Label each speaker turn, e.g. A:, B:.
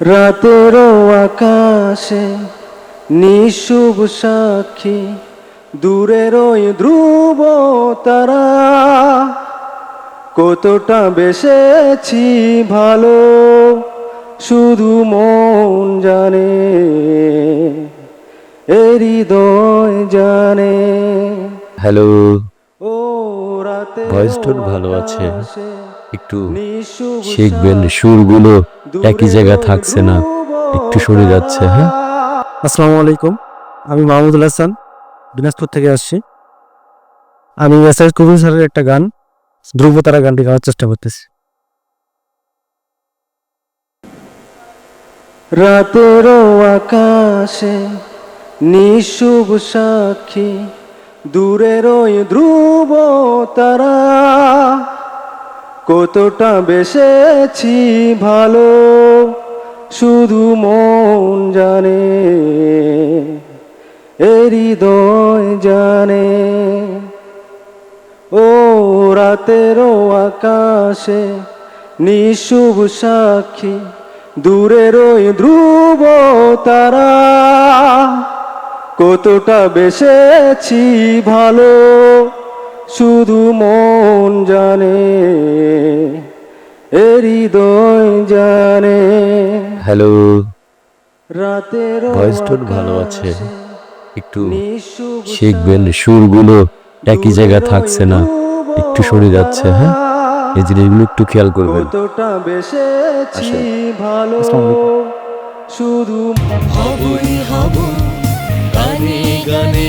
A: রাতেরও আকাশে নিশুভ সাক্ষী দূরের ওই ধ্রুব তারা। কতটা বেসেছি ভালো শুধু মন জানে হৃদয় জানে।
B: হ্যালো।
A: ও রাতে
B: ভয়েস টোন ভালো আছে। একটু শিখবেন সুরগুলো। একই জায়গায় থাকছে না একটু সরে যাচ্ছে হ্যাঁ?
C: আসসালামু আলাইকুম আমি মাহমুদুল হাসান দিনাজপুর থেকে আসছি। আমি এসআই কবির স্যারের একটা গান ধ্রুবতারা গানটি গাওয়ার চেষ্টা করতেছি।
A: রাতেরও আকাশে নিশুভ সাক্ষী দূরের ওই ধ্রুব তারা। কতটা বেসেছি ভালো, শুধু মন জানে হৃদয় জানে। ও রাতেরও আকাশে নিশুভ সাক্ষী, দূরের ওই ধ্রুব তারা। কতটা বেসেছি ভালো শুধু মন জানে হৃদয় জানে।
B: হ্যালো।
A: রাতের
B: ভয়েস টোন ভালো আছে। একটু শিখবেন সুরগুলো একই জায়গায় থাকছে না একটু সরে যাচ্ছে হ্যাঁ? এই জিনিসগুলো একটু খেয়াল করবেন।
A: ভালো শুধু
D: হবই হব গানে গানে